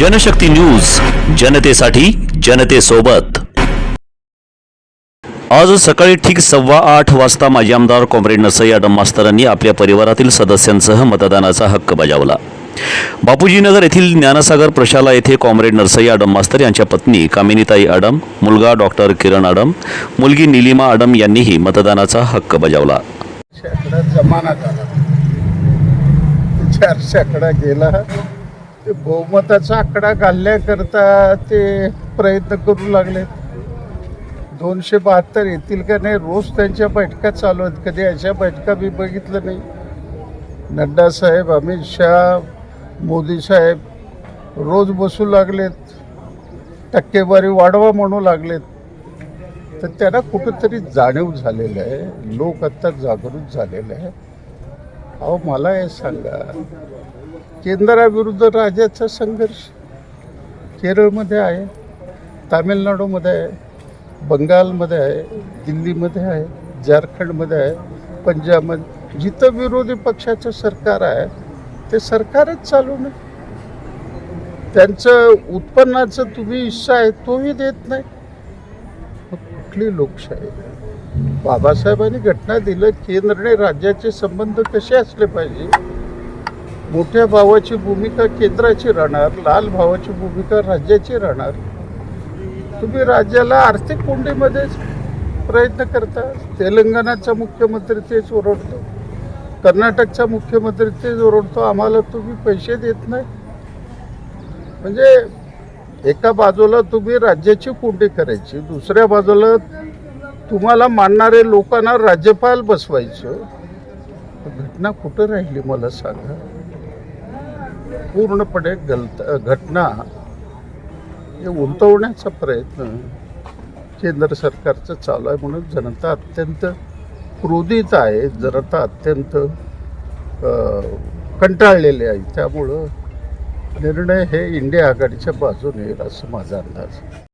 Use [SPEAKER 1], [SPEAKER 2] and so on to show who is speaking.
[SPEAKER 1] Janshakti news जनतेसाठी जनतेसोबत. आज सकाळी ठीक सव्वा आठ वाजता माजी आमदार कॉम्रेड नसई आडम मास्तरांनी आपल्या परिवारातील सदस्यांसह मतदानाचा हक्क बजावला. बापूजीनगर येथील ज्ञानसागर प्रशाला येथे कॉम्रेड नरसय्या आडम मास्तर यांच्या पत्नी कामिनीताई आडम मुलगा डॉक्टर किरण आडम मुलगी निलिमा आडम यांनीही मतदानाचा हक्क बजावला.
[SPEAKER 2] जमाना झाला चारशे आकडा गेला. ते बहुमताचा आकडा घालण्याकरता ते प्रयत्न करू लागले दोनशे बहात्तर येतील का नाही रोज त्यांच्या बैठका चालू आहेत. कधी अशा बैठका मी बघितलं नाही. नड्डा साहेब अमित शहा मोदी साहेब रोज बसू लागलेत. टक्केवारी वाढवा म्हणू लागलेत. तर त्यांना कुठंतरी जाणीव झालेलं आहे. लोक आत्ता जागृत झालेले आहे अहो मला हे सांगा. केंद्राविरुद्ध राज्याचा संघर्ष केरळमध्ये आहे तामिळनाडूमध्ये आहे बंगालमध्ये आहे दिल्लीमध्ये आहे झारखंडमध्ये आहे पंजाबमध्ये. जिथं विरोधी पक्षाचं सरकार आहे ते सरकारच चालू नाही. त्यांचं उत्पन्नाचं तुम्ही हिस्सा आहे तोही देत नाही. कुठली लोकशाही? बाबासाहेबांनी घटना दिलं केंद्र आणि राज्याचे संबंध कसे असले पाहिजे? मोठ्या भावाची भूमिका केंद्राची राहणार लाल भावाची भूमिका राज्याची राहणार? तुम्ही राज्याला आर्थिक कोंडीमध्येच प्रयत्न करता तेलंगणाचा मुख्यमंत्री तेच ओरडतो कर्नाटकचा मुख्यमंत्री तेच ओरडतो आम्हाला तुम्ही पैसे देत नाही? म्हणजे एका बाजूला तुम्ही राज्याची कोंडी करायची दुसऱ्या बाजूला तुम्हाला मानणारे लोकांना राज्यपाल बसवायचं? घटना कुठं राहिली मला सांगा? पूर्णपणे गलत घटना हे उलटवण्याचा प्रयत्न केंद्र सरकारचं चालू आहे म्हणून जनता अत्यंत क्रोधित आहे. जनता अत्यंत कंटाळलेली आहे. त्यामुळं निर्णय हे इंडिया आघाडीच्या बाजूने येईल असं माझा अंदाज.